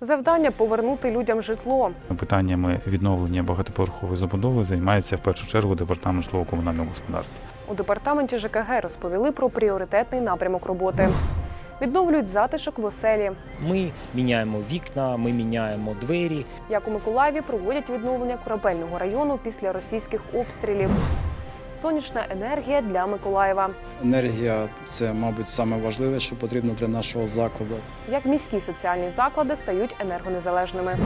Завдання повернути людям житло. Питаннями відновлення багатоповерхової забудови займається в першу чергу департамент житлово-комунального господарства. У департаменті ЖКГ розповіли про пріоритетний напрямок роботи. Відновлюють затишок в оселі. Ми міняємо вікна, ми міняємо двері. Як у Миколаєві проводять відновлення корабельного району після російських обстрілів. Сонячна енергія для Миколаєва. Енергія це, мабуть, саме важливе, що потрібно для нашого закладу. Як міські соціальні заклади стають енергонезалежними.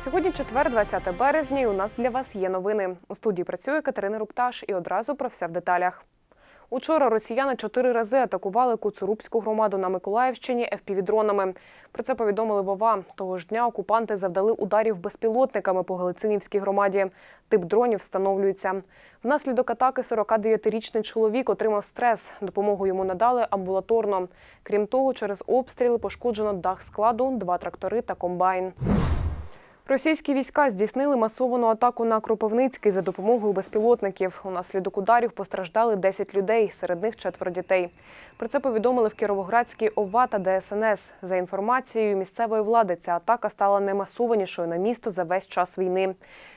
Сьогодні четвер, 20 березня, і у нас для вас є новини. У студії працює Катерина Рупташ і одразу про все в деталях. Учора росіяни чотири рази атакували Куцурубську громаду на Миколаївщині ФПВ-дронами. Про це повідомили Вова. Того ж дня окупанти завдали ударів безпілотниками по Галицинівській громаді. Тип дронів встановлюється. Внаслідок атаки 49-річний чоловік отримав стрес. Допомогу йому надали амбулаторно. Крім того, через обстріли пошкоджено дах складу, два трактори та комбайн. Російські війська здійснили масовану атаку на Кропивницький за допомогою безпілотників. Унаслідок ударів постраждали 10 людей, серед них четверо дітей. Про це повідомили в Кіровоградській ОВА та ДСНС. За інформацією місцевої влади, ця атака стала наймасованішою на місто за весь час війни.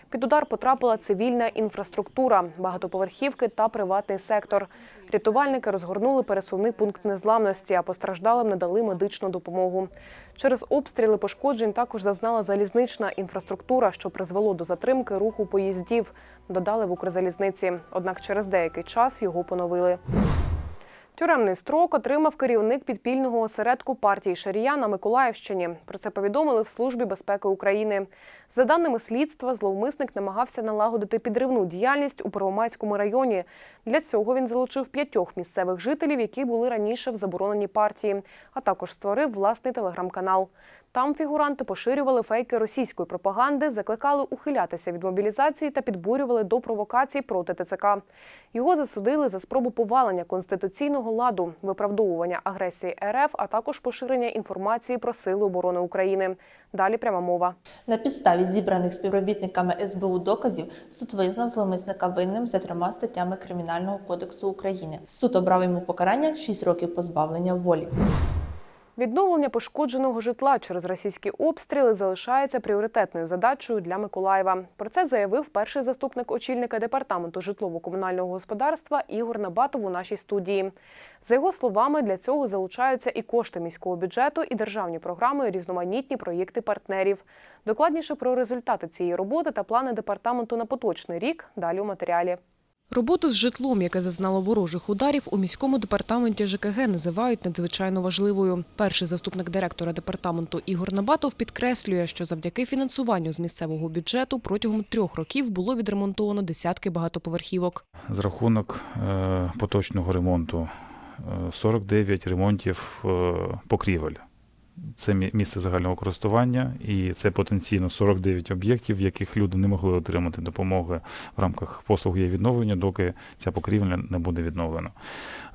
Під удар потрапила цивільна інфраструктура, багатоповерхівки та приватний сектор. Рятувальники розгорнули пересувний пункт незламності, а постраждалим надали медичну допомогу. Через обстріли пошкоджень також зазнала залізнична інфраструктура, що призвело до затримки руху поїздів. Додали в Укрзалізниці. Однак через деякий час його поновили. Тюремний строк отримав керівник підпільного осередку партії Шарія на Миколаївщині. Про це повідомили в Службі безпеки України. За даними слідства, зловмисник намагався налагодити підривну діяльність у Первомайському районі. Для цього він залучив п'ятьох місцевих жителів, які були раніше в забороненій партії, а також створив власний телеграм-канал. Там фігуранти поширювали фейки російської пропаганди, закликали ухилятися від мобілізації та підбурювали до провокацій проти ТЦК. Його засудили за спробу повалення конституційного ладу, виправдовування агресії РФ, а також поширення інформації про сили оборони України. Далі пряма мова. На підставі зібраних співробітниками СБУ доказів суд визнав зловмисника винним за трьома статтями Кримінального кодексу України. Суд обрав йому покарання 6 років позбавлення волі. Відновлення пошкодженого житла через російські обстріли залишається пріоритетною задачею для Миколаєва. Про це заявив перший заступник очільника департаменту житлово-комунального господарства Ігор Набатов у нашій студії. За його словами, для цього залучаються і кошти міського бюджету, і державні програми, і різноманітні проєкти партнерів. Докладніше про результати цієї роботи та плани департаменту на поточний рік далі у матеріалі. Роботу з житлом, яке зазнало ворожих ударів, у міському департаменті ЖКГ називають надзвичайно важливою. Перший заступник директора департаменту Ігор Набатов підкреслює, що завдяки фінансуванню з місцевого бюджету протягом трьох років було відремонтовано десятки багатоповерхівок. За рахунок е, поточного ремонту е, 49 ремонтів е, покрівель. Це місце загального користування, і це потенційно 49 об'єктів, в яких люди не могли отримати допомоги в рамках послуг є відновлення, доки ця покрівля не буде відновлена.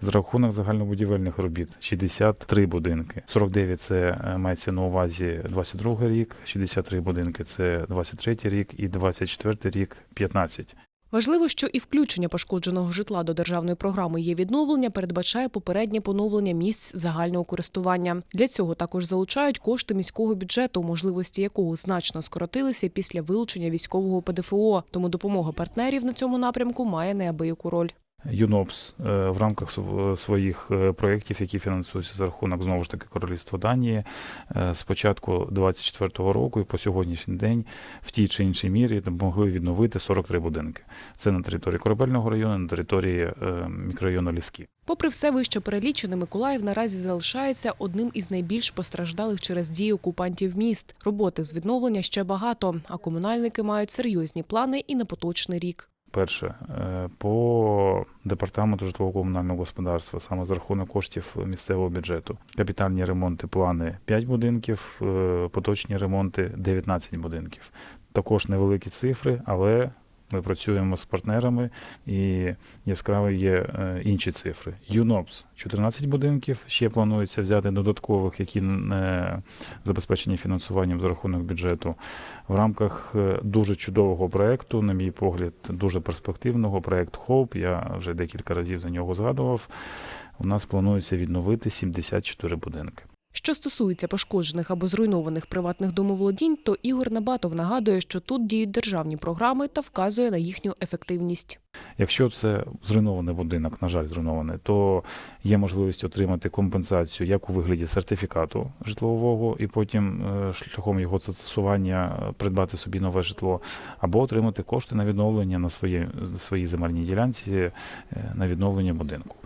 За рахунок загальнобудівельних робіт 63 будинки. 49 це е, мається на увазі 22 рік, 63 будинки це 23 рік і 24 рік 15. Важливо, що і включення пошкодженого житла до державної програми є відновлення передбачає попереднє поновлення місць загального користування. Для цього також залучають кошти міського бюджету, можливості якого значно скоротилися після вилучення військового ПДФО. Тому допомога партнерів на цьому напрямку має неабияку роль. ЮНОПС е, в рамках своїх е, проєктів, які фінансуються за рахунок знову ж таки Королівства Данії, е, з початку 24-го року і по сьогоднішній день в тій чи іншій мірі допомогли відновити 43 будинки. Це на території Корабельного району, на території е, мікрорайону Ліски. Попри все вище перелічене, Миколаїв наразі залишається одним із найбільш постраждалих через дії окупантів міст. Роботи з відновлення ще багато, а комунальники мають серйозні плани і на поточний рік. Перше, е, по департаменту житлово-комунального господарства, саме за рахунок коштів місцевого бюджету. Капітальні ремонти, плани 5 будинків, е, поточні ремонти 19 будинків. Також невеликі цифри, але ми працюємо з партнерами і яскраві є е, інші цифри. ЮНОПС 14 будинків. Ще планується взяти додаткових, які не забезпечені фінансуванням за рахунок бюджету в рамках е, дуже чудового проекту, на мій погляд, дуже перспективного проект Hope. Я вже декілька разів за нього згадував. У нас планується відновити 74 будинки. Що стосується пошкоджених або зруйнованих приватних домоволодінь, то Ігор Набатов нагадує, що тут діють державні програми та вказує на їхню ефективність. Якщо це зруйнований будинок, на жаль, зруйнований, то є можливість отримати компенсацію як у вигляді сертифікату житлового, і потім е, шляхом його застосування е, придбати собі нове житло, або отримати кошти на відновлення на своїй земельній ділянці е, на відновлення будинку.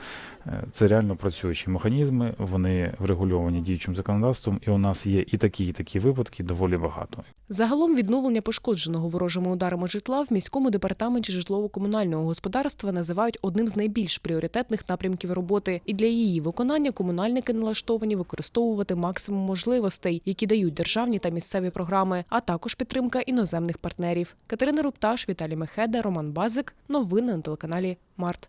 Е, Це реально працюючі механізми, вони врегульовані діючим законодавством, і у нас є і такі, і такі випадки доволі багато. Загалом відновлення пошкодженого ворожими ударами житла в міському департаменті житлово-комунального господарства називають одним з найбільш пріоритетних напрямків роботи, і для її виконання комунальники налаштовані використовувати максимум можливостей, які дають державні та місцеві програми, а також підтримка іноземних партнерів. Катерина Рупташ, Віталій Мехеда, Роман Базик. Новини на телеканалі Март.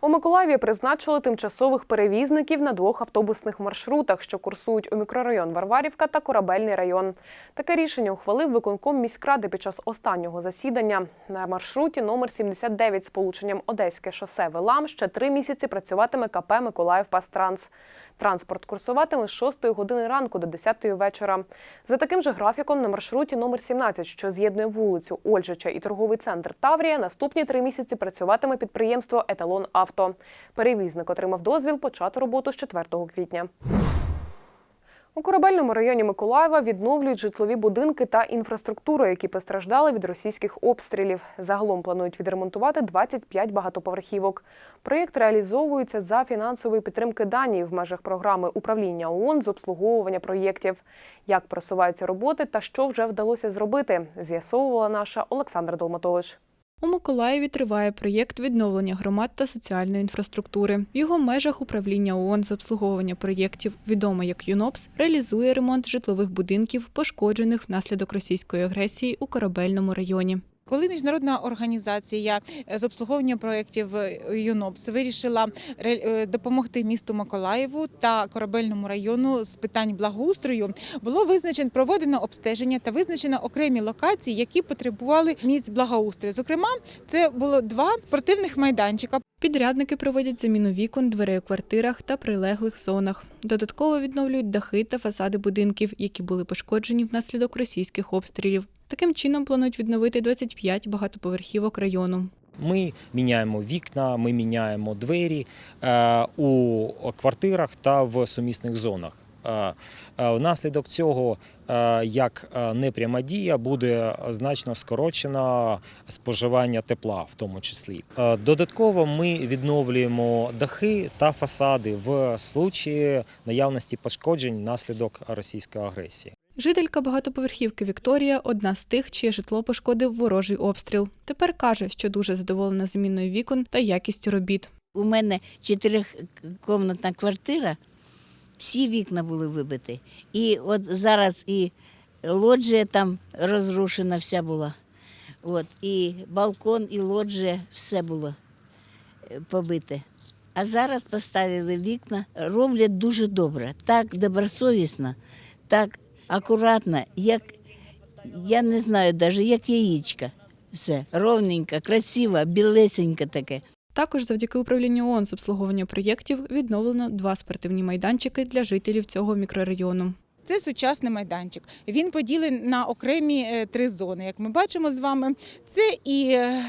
У Миколаєві призначили тимчасових перевізників на двох автобусних маршрутах, що курсують у мікрорайон Варварівка та Корабельний район. Таке рішення ухвалив виконком міськради під час останнього засідання. На маршруті номер 79 з полученням Одеське шосе Велам ще три місяці працюватиме КП Миколаїв Пастранс. Транспорт курсуватиме з 6 години ранку до 10 вечора. За таким же графіком на маршруті номер 17, що з'єднує вулицю Ольжича і торговий центр Таврія, наступні три місяці працюватиме підприємство Еталон Авто. Перевізник отримав дозвіл почати роботу з 4 квітня. У корабельному районі Миколаєва відновлюють житлові будинки та інфраструктуру, які постраждали від російських обстрілів. Загалом планують відремонтувати 25 багатоповерхівок. Проєкт реалізовується за фінансової підтримки Данії в межах програми управління ООН з обслуговування проєктів. Як просуваються роботи та що вже вдалося зробити, з'ясовувала наша Олександра Долматович. У Миколаєві триває проєкт відновлення громад та соціальної інфраструктури. В його межах управління ООН з обслуговування проєктів, відоме як ЮНОПС, реалізує ремонт житлових будинків, пошкоджених внаслідок російської агресії у корабельному районі. Коли міжнародна організація з обслуговування проєктів ЮНОПС вирішила е, допомогти місту Миколаєву та корабельному району з питань благоустрою, було визначено проведено обстеження та визначено окремі локації, які потребували місць благоустрою. Зокрема, це було два спортивних майданчика. Підрядники проводять заміну вікон, дверей у квартирах та прилеглих зонах. Додатково відновлюють дахи та фасади будинків, які були пошкоджені внаслідок російських обстрілів. Таким чином планують відновити 25 багатоповерхівок району. Ми міняємо вікна, ми міняємо двері е, у квартирах та в сумісних зонах. Е, е, Внаслідок цього, як непряма дія, буде значно скорочено споживання тепла, в тому числі. Додатково ми відновлюємо дахи та фасади в случаї наявності пошкоджень внаслідок російської агресії. Жителька багатоповерхівки Вікторія одна з тих, чиє житло пошкодив ворожий обстріл. Тепер каже, що дуже задоволена заміною вікон та якістю робіт. У мене чотирикомнатна квартира, всі вікна були вибиті. І от зараз і лоджія там розрушена вся була. От, і балкон, і лоджія, все було е, побите. А зараз поставили вікна, роблять дуже добре, так добросовісно, так акуратно, як я не знаю, навіть як яєчка. Все ровненько, красиво, білесенько таке. Також завдяки управлінню ООН з обслуговування проєктів відновлено два спортивні майданчики для жителів цього мікрорайону. Це сучасний майданчик. Він поділений на окремі е, три зони. Як ми бачимо з вами, це і е,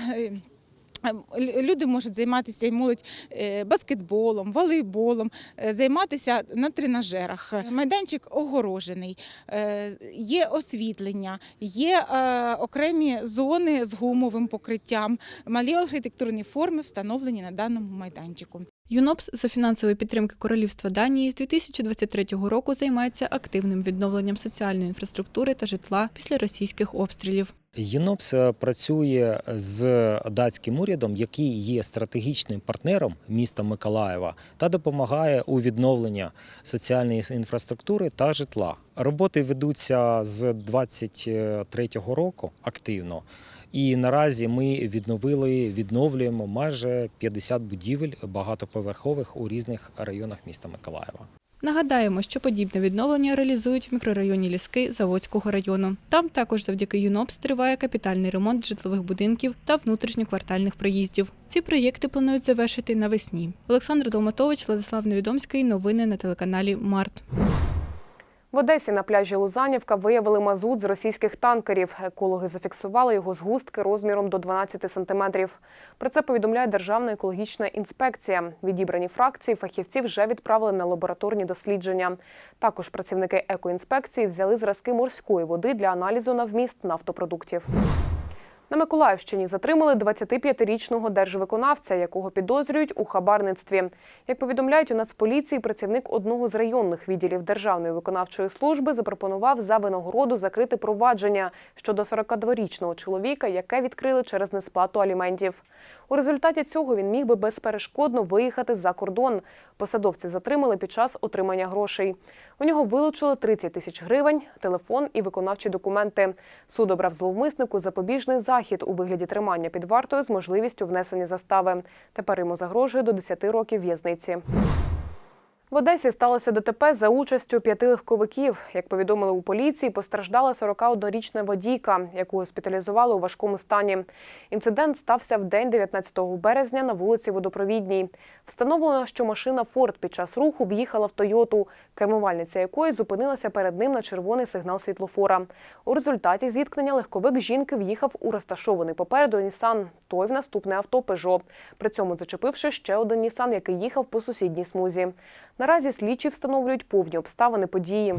люди можуть займатися і молодь е, баскетболом, волейболом, е, займатися на тренажерах. Майданчик огорожений, е, є освітлення, є е, окремі зони з гумовим покриттям. Малі архітектурні форми встановлені на даному майданчику. ЮНОПС за фінансової підтримки Королівства Данії з 2023 року займається активним відновленням соціальної інфраструктури та житла після російських обстрілів. ЮНОПС працює з датським урядом, який є стратегічним партнером міста Миколаєва та допомагає у відновленні соціальної інфраструктури та житла. Роботи ведуться з 23 року активно. І наразі ми відновили, відновлюємо майже 50 будівель багатоповерхових у різних районах міста Миколаєва. Нагадаємо, що подібне відновлення реалізують в мікрорайоні Ліски Заводського району. Там також завдяки ЮНОПС триває капітальний ремонт житлових будинків та внутрішньоквартальних проїздів. Ці проєкти планують завершити навесні. Олександр Долматович, Владислав Невідомський. Новини на телеканалі Март. В Одесі на пляжі Лузанівка виявили мазут з російських танкерів. Екологи зафіксували його згустки розміром до 12 сантиметрів. Про це повідомляє Державна екологічна інспекція. Відібрані фракції фахівці вже відправили на лабораторні дослідження. Також працівники екоінспекції взяли зразки морської води для аналізу на вміст нафтопродуктів. На Миколаївщині затримали 25-річного держвиконавця, якого підозрюють у хабарництві. Як повідомляють у Нацполіції, працівник одного з районних відділів Державної виконавчої служби запропонував за винагороду закрити провадження щодо 42-річного чоловіка, яке відкрили через несплату аліментів. У результаті цього він міг би безперешкодно виїхати за кордон. Посадовці затримали під час отримання грошей. У нього вилучили 30 тисяч гривень, телефон і виконавчі документи. Суд обрав зловмиснику запобіжний захід у вигляді тримання під вартою з можливістю внесення застави. Тепер йому загрожує до 10 років в'язниці. В Одесі сталося ДТП за участю п'яти легковиків. Як повідомили у поліції, постраждала 41-річна водійка, яку госпіталізували у важкому стані. Інцидент стався в день 19 березня на вулиці Водопровідній. Встановлено, що машина Форд під час руху в'їхала в Тойоту, кермувальниця якої зупинилася перед ним на червоний сигнал світлофора. У результаті зіткнення легковик жінки в'їхав у розташований попереду Нісан, той в наступне авто Пежо. При цьому зачепивши ще один Нісан, який їхав по сусідній смузі. Наразі слідчі встановлюють повні обставини події.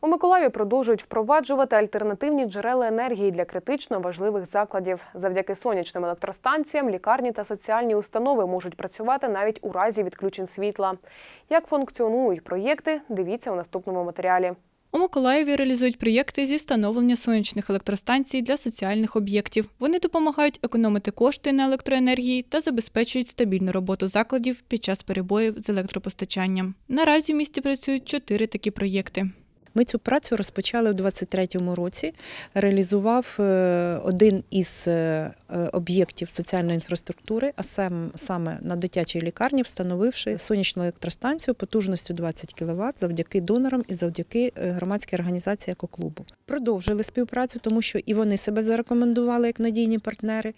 У Миколаєві продовжують впроваджувати альтернативні джерела енергії для критично важливих закладів. Завдяки сонячним електростанціям лікарні та соціальні установи можуть працювати навіть у разі відключень світла. Як функціонують проєкти, дивіться у наступному матеріалі. У Миколаєві реалізують проєкти зі встановлення сонячних електростанцій для соціальних об'єктів. Вони допомагають економити кошти на електроенергії та забезпечують стабільну роботу закладів під час перебоїв з електропостачанням. Наразі в місті працюють чотири такі проєкти. Ми цю працю розпочали в 23-му році. Реалізував е, один із е, е, об'єктів соціальної інфраструктури, а сам саме на дитячій лікарні, встановивши сонячну електростанцію потужністю 20 кВт завдяки донорам і завдяки громадській організації екоклубу. Продовжили співпрацю, тому що і вони себе зарекомендували як надійні партнери,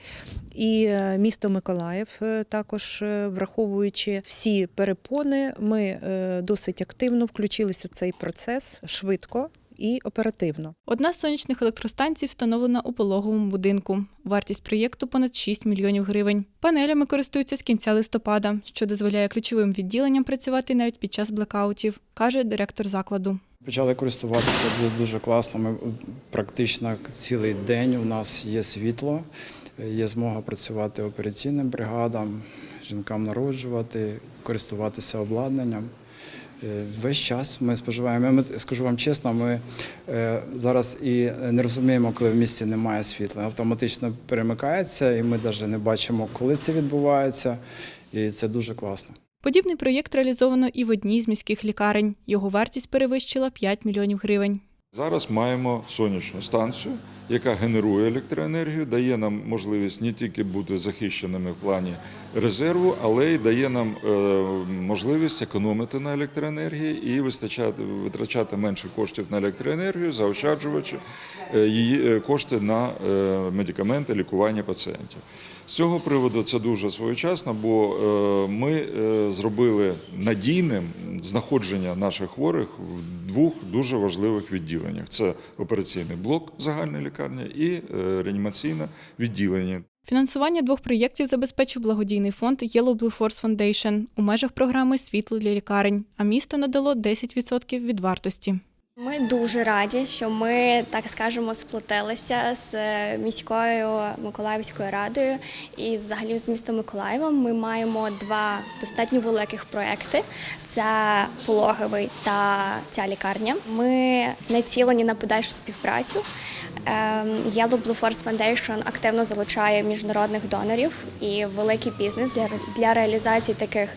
і місто Миколаїв також враховуючи всі перепони, ми досить активно включилися в цей процес швидко і оперативно. Одна з сонячних електростанцій встановлена у пологовому будинку. Вартість проєкту понад 6 мільйонів гривень. Панелями користуються з кінця листопада, що дозволяє ключовим відділенням працювати навіть під час блекаутів, каже директор закладу. Почали користуватися дуже- дуже класно. Ми практично цілий день у нас є світло, є змога працювати операційним бригадам, жінкам народжувати, користуватися обладнанням. Е, Весь час ми споживаємо. Ми скажу вам чесно, ми е, зараз і не розуміємо, коли в місті немає світла. Автоматично перемикається, і ми навіть не бачимо, коли це відбувається. І це дуже класно. Подібний проєкт реалізовано і в одній з міських лікарень. Його вартість перевищила 5 мільйонів гривень. Зараз маємо сонячну станцію, яка генерує електроенергію, дає нам можливість не тільки бути захищеними в плані резерву, але й дає нам е, можливість економити на електроенергії і витрачати менше коштів на електроенергію, заощаджуючи е, її е, кошти на медикаменти, лікування пацієнтів. З цього приводу це дуже своєчасно, бо е, ми е, зробили надійним знаходження наших хворих в двох дуже важливих відділеннях: це операційний блок загальної лікарні і е, реанімаційне відділення. Фінансування двох проєктів забезпечив благодійний фонд Yellow Blue Force Foundation у межах програми Світло для лікарень, а місто надало 10% від вартості. Ми дуже раді, що ми так скажемо сплотилися з е, міською Миколаївською радою і взагалі з містом Миколаєвом. Ми маємо два достатньо великих проекти: це пологовий та ця лікарня. Ми націлені на подальшу співпрацю. Ем, Yellow Blue Force Foundation активно залучає міжнародних донорів і великий бізнес для реалізації таких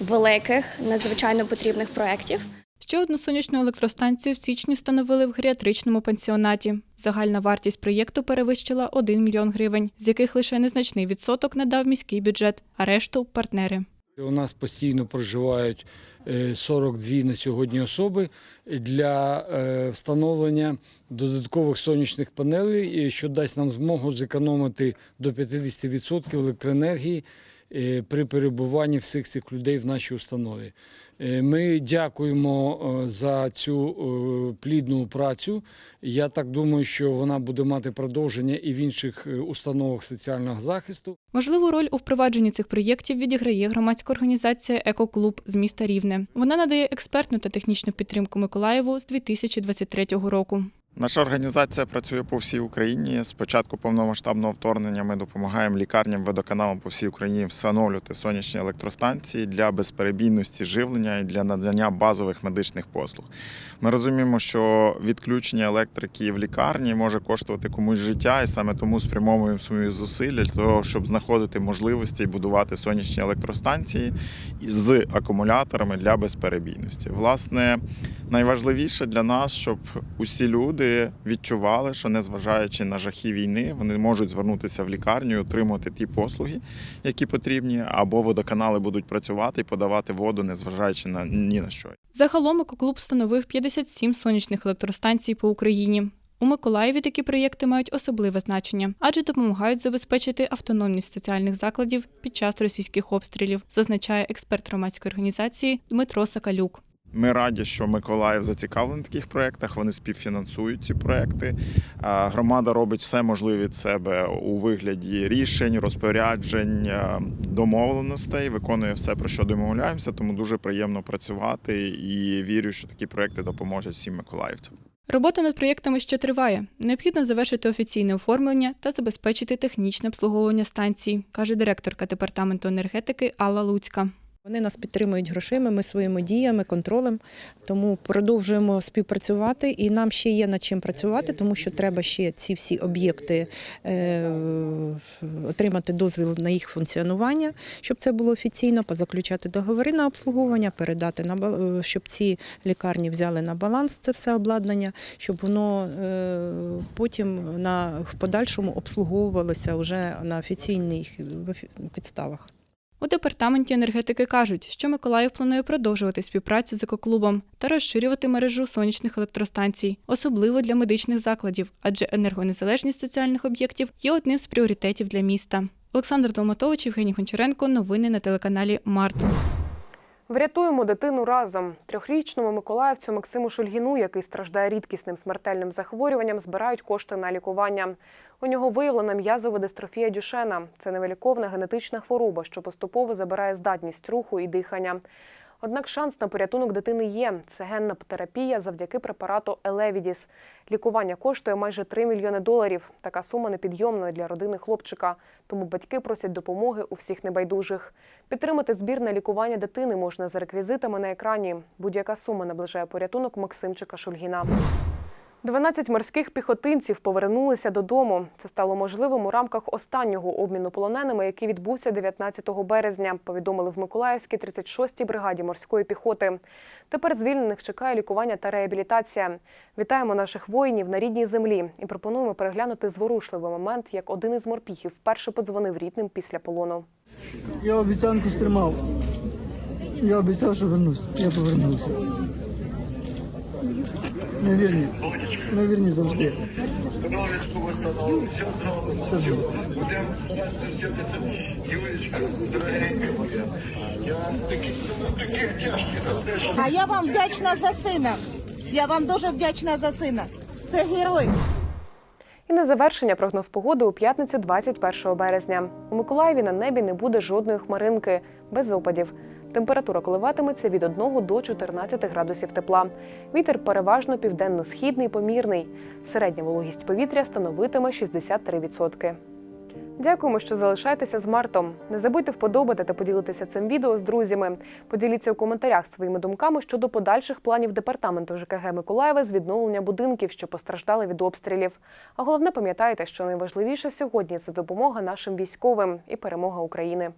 великих, надзвичайно потрібних проєктів. Ще одну сонячну електростанцію в січні встановили в геріатричному пансіонаті. Загальна вартість проєкту перевищила 1 мільйон гривень, з яких лише незначний відсоток надав міський бюджет, а решту партнери. У нас постійно проживають е, 42 на сьогодні особи для е, встановлення додаткових сонячних панелей, е, що дасть нам змогу зекономити до 50% електроенергії е, при перебуванні всіх цих людей в нашій установі. Е, Ми дякуємо е, за цю е, плідну працю. Я так думаю, що вона буде мати продовження і в інших е, установах соціального захисту. Важливу роль у впровадженні цих проєктів відіграє громадська організація Екоклуб з міста Рівне. Вона надає експертну та технічну підтримку Миколаєву з 2023 року. Наша організація працює по всій Україні. З початку повномасштабного вторгнення ми допомагаємо лікарням, водоканалам по всій Україні встановлювати сонячні електростанції для безперебійності живлення і для надання базових медичних послуг. Ми розуміємо, що відключення електрики в лікарні може коштувати комусь життя, і саме тому спрямовуємо свої зусилля для того, щоб знаходити можливості будувати сонячні електростанції з акумуляторами для безперебійності. Власне, найважливіше для нас, щоб усі люди відчували, що незважаючи на жахи війни, вони можуть звернутися в лікарню і отримати ті послуги, які потрібні, або водоканали будуть працювати і подавати воду, незважаючи на ні на що. Загалом екоклуб встановив 57 сонячних електростанцій по Україні. У Миколаєві такі проєкти мають особливе значення, адже допомагають забезпечити автономність соціальних закладів під час російських обстрілів, зазначає експерт громадської організації Дмитро Сакалюк. Ми раді, що Миколаїв зацікавлений в таких проєктах. Вони співфінансують ці проєкти. Громада робить все можливе від себе у вигляді рішень, розпоряджень, домовленостей, виконує все, про що домовляємося. Тому дуже приємно працювати і вірю, що такі проєкти допоможуть всім миколаївцям. Робота над проєктами ще триває. Необхідно завершити офіційне оформлення та забезпечити технічне обслуговування станції, каже директорка департаменту енергетики Алла Луцька. Вони нас підтримують грошима, ми своїми діями, контролем. Тому продовжуємо співпрацювати, і нам ще є над чим працювати, тому що треба ще ці всі об'єкти е, отримати дозвіл на їх функціонування, щоб це було офіційно, позаключати договори на обслуговування, передати на е, щоб ці лікарні взяли на баланс це все обладнання, щоб воно е, потім на в подальшому обслуговувалося вже на офіційних підставах. У департаменті енергетики кажуть, що Миколаїв планує продовжувати співпрацю з екоклубом та розширювати мережу сонячних електростанцій, особливо для медичних закладів, адже енергонезалежність соціальних об'єктів є одним з пріоритетів для міста. Олександр Долматович, Євгеній Гончаренко. Новини на телеканалі Март. Врятуємо дитину разом. Трьохрічному миколаївцю Максиму Шульгіну, який страждає рідкісним смертельним захворюванням, збирають кошти на лікування. У нього виявлена м'язова дистрофія Дюшена. Це невиліковна генетична хвороба, що поступово забирає здатність руху і дихання. Однак шанс на порятунок дитини є. Це генна терапія завдяки препарату Елевідіс. Лікування коштує майже 3 мільйони доларів. Така сума непідйомна для родини хлопчика. Тому батьки просять допомоги у всіх небайдужих. Підтримати збір на лікування дитини можна за реквізитами на екрані. Будь-яка сума наближає порятунок Максимчика Шульгіна. 12 морських піхотинців повернулися додому. Це стало можливим у рамках останнього обміну полоненими, який відбувся 19 березня. Повідомили в Миколаївській 36-й бригаді морської піхоти. Тепер звільнених чекає лікування та реабілітація. Вітаємо наших воїнів на рідній землі і пропонуємо переглянути зворушливий момент, як один із морпіхів вперше подзвонив рідним після полону. Я обіцянку стримав. Я обіцяв, що вернусь. Я повернувся. Ми вірні. Ми вірні завжди. Все буде. А я вам вдячна за сина. Я вам дуже вдячна за сина. Це герой. І на завершення прогноз погоди у п'ятницю 21 березня. У Миколаєві на небі не буде жодної хмаринки, без опадів. Температура коливатиметься від 1 до 14 градусів тепла. Вітер переважно південно-східний, помірний. Середня вологість повітря становитиме 63%. Дякуємо, що залишаєтеся з Мартом. Не забудьте вподобати та поділитися цим відео з друзями. Поділіться у коментарях своїми думками щодо подальших планів департаменту ЖКГ Миколаєва з відновлення будинків, що постраждали від обстрілів. А головне пам'ятайте, що найважливіше сьогодні це допомога нашим військовим і перемога України.